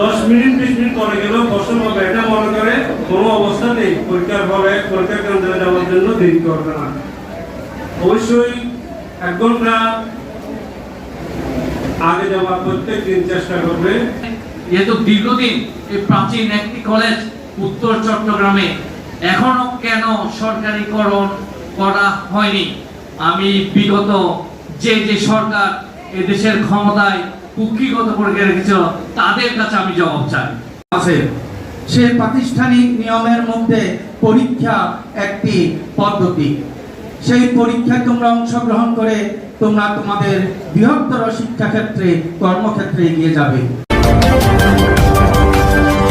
দশ মিনিট, বিশ মিনিট পরে গেলেও কষ্ট পাবে এটা মনে করে কোনো অবস্থাতেই পরীক্ষার হলে পরীক্ষা কেন্দ্রে যাওয়ার জন্য দেরি করবে না। অবশ্যই এক ঘণ্টা আগে যাওয়া প্রত্যেক দিন চেষ্টা করবে। যেহেতু দীর্ঘদিন এই প্রাচীন একটি কলেজ উত্তর চট্টগ্রামে। এখনও কেন সরকারিকরণ করা হয়নি? আমি বিগত যে যে সরকার এদেশের ক্ষমতায় কুক্ষিগত করে রেখেছিল তাদের কাছে আমি জবাব চাই। আছে। সে প্রাতিষ্ঠানিক নিয়মের মধ্যে পরীক্ষা একটি পদ্ধতি। সেই পরীক্ষায় তোমরা অংশগ্রহণ করে তোমরা তোমাদের বৃহত্তর শিক্ষাক্ষেত্রে কর্মক্ষেত্রে এগিয়ে যাবে।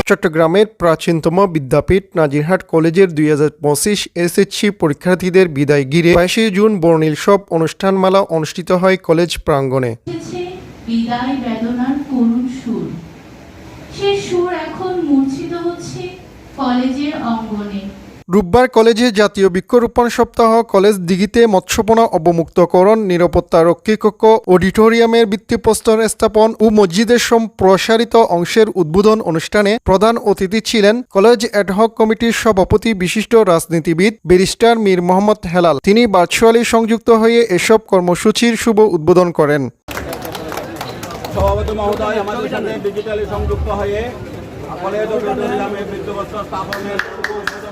চট্টগ্রামের প্রাচীনতম বিদ্যাপীঠ নাজিরহাট কলেজের দুই হাজার পঁচিশ এসএসসি পরীক্ষার্থীদের বিদায় ঘিরে বাইশে জুন বর্ণিল সব অনুষ্ঠানমালা অনুষ্ঠিত হয় কলেজ প্রাঙ্গণে। বিদায় বেদনার করুণ সুর। সে সুর এখন মূর্ছিত হচ্ছে কলেজের অঙ্গনে। রোববার কলেজে জাতীয় বৃক্ষরোপণ সপ্তাহ, কলেজ দিঘিতে মৎস্যপনা অবমুক্তকরণ, নিরাপত্তা রক্ষী কক্ষ, অডিটোরিয়ামের ভিত্তিপ্রস্তর স্থাপন ও মসজিদের সম্প্রসারিত অংশের উদ্বোধন অনুষ্ঠানে প্রধান অতিথি ছিলেন কলেজ অ্যাডহক কমিটির সভাপতি বিশিষ্ট রাজনীতিবিদ ব্যারিস্টার মীর মোহাম্মদ হেলাল। তিনি ভার্চুয়ালি সংযুক্ত হয়ে এসব কর্মসূচির শুভ উদ্বোধন করেন। সভাপতি মহোদয় আমাদের সাথে ডিজিটালি সংযুক্ত হয়ে কলেজ অডিটোরিয়ামে বৃদ্ধবস্ত্র স্থাপনের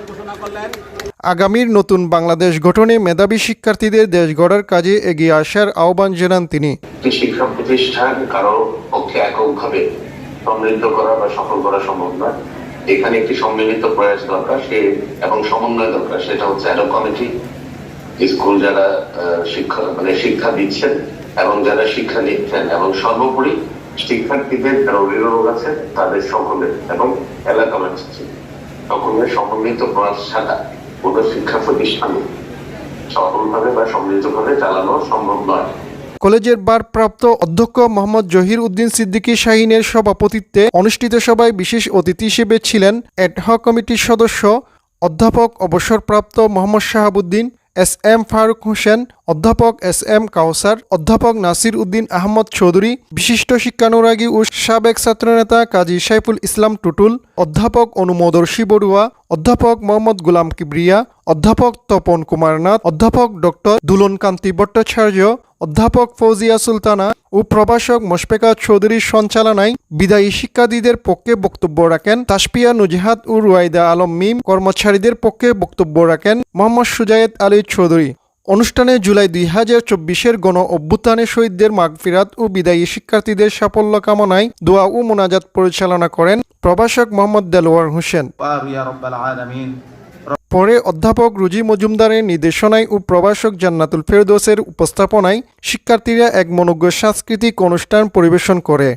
ঘোষণা করলেন। আগামীর নতুন বাংলাদেশ গঠনে মেধাবী শিক্ষার্থীদের দেশ গড়ার কাজে এগিয়ে আসার আহ্বান জানান তিনি। শিক্ষা প্রতিষ্ঠান কারও পক্ষে এককভাবে সমৃদ্ধ করা বা সফল করা সম্ভব নয়। এখানে একটি সম্মিলিত প্রয়াস দরকার সে এবং সমন্বয় দরকার সেটা হচ্ছে অ্যাডো কমিটি। স্কুল যারা আহ, শিক্ষা মানে শিক্ষা দিচ্ছেন এবং যারা শিক্ষা নিচ্ছেন এবং সর্বোপরি শিক্ষার্থীদের যারা অভিভাবক আছে তাদের সকলের এবং এলাকাবাসী সকলের সমন্বিত প্রয়াস ছাড়া কোনো শিক্ষা প্রতিষ্ঠান সফলভাবে বা সমৃদ্ধভাবে চালানো সম্ভব নয়। কলেজের ভারপ্রাপ্ত অধ্যক্ষ মোহাম্মদ জহির উদ্দিন সিদ্দিকী শাহিনের সভাপতিত্বে অনুষ্ঠিত সভায় বিশেষ অতিথি হিসেবে ছিলেন অ্যাডহক কমিটির সদস্য অধ্যাপক অবসরপ্রাপ্ত মোহাম্মদ শাহাবুদ্দিন এস এম ফারুক হোসেন, অধ্যাপক এস এম কাউসার, অধ্যাপক নাসির উদ্দিন আহমদ চৌধুরী, বিশিষ্ট শিক্ষানুরাগী ও সাবেক ছাত্রনেতা কাজী সাইফুল ইসলাম টুটুল, অধ্যাপক অনুমোদর্শী বড়ুয়া অধ্যাপক মোহাম্মদ গুলাম কিবরিয়া, অধ্যাপক তপন কুমার নাথ অধ্যাপক ডক্টর দুলন কান্তি ভট্টাচার্য, অধ্যাপক ফৌজিয়া সুলতানা ও প্রভাষক মোশফেকা চৌধুরীর সঞ্চালনায় বিদায়ী শিক্ষার্থীদের পক্ষে বক্তব্য রাখেন তাসপিয়া নুজহাত ও রুয়াইদা আলম মিম কর্মচারীদের পক্ষে বক্তব্য রাখেন মোহাম্মদ সুজায়েদ আলী চৌধুরী। অনুষ্ঠানে জুলাই দুই হাজার চব্বিশের গণ অভ্যুত্থানে শহীদদের মাগফিরাত ও বিদায়ী শিক্ষার্থীদের সাফল্য কামনায় দোয়া ও মোনাজাত পরিচালনা করেন প্রভাষক মোহাম্মদ দেলোয়ার হোসেন। পরে অধ্যাপক রুজি মজুমদারের নির্দেশনায় ও প্রভাষক জান্নাতুল ফেরদোসের উপস্থাপনায় শিক্ষার্থীরা এক মনোজ্ঞ সাংস্কৃতিক অনুষ্ঠান পরিবেশন করে।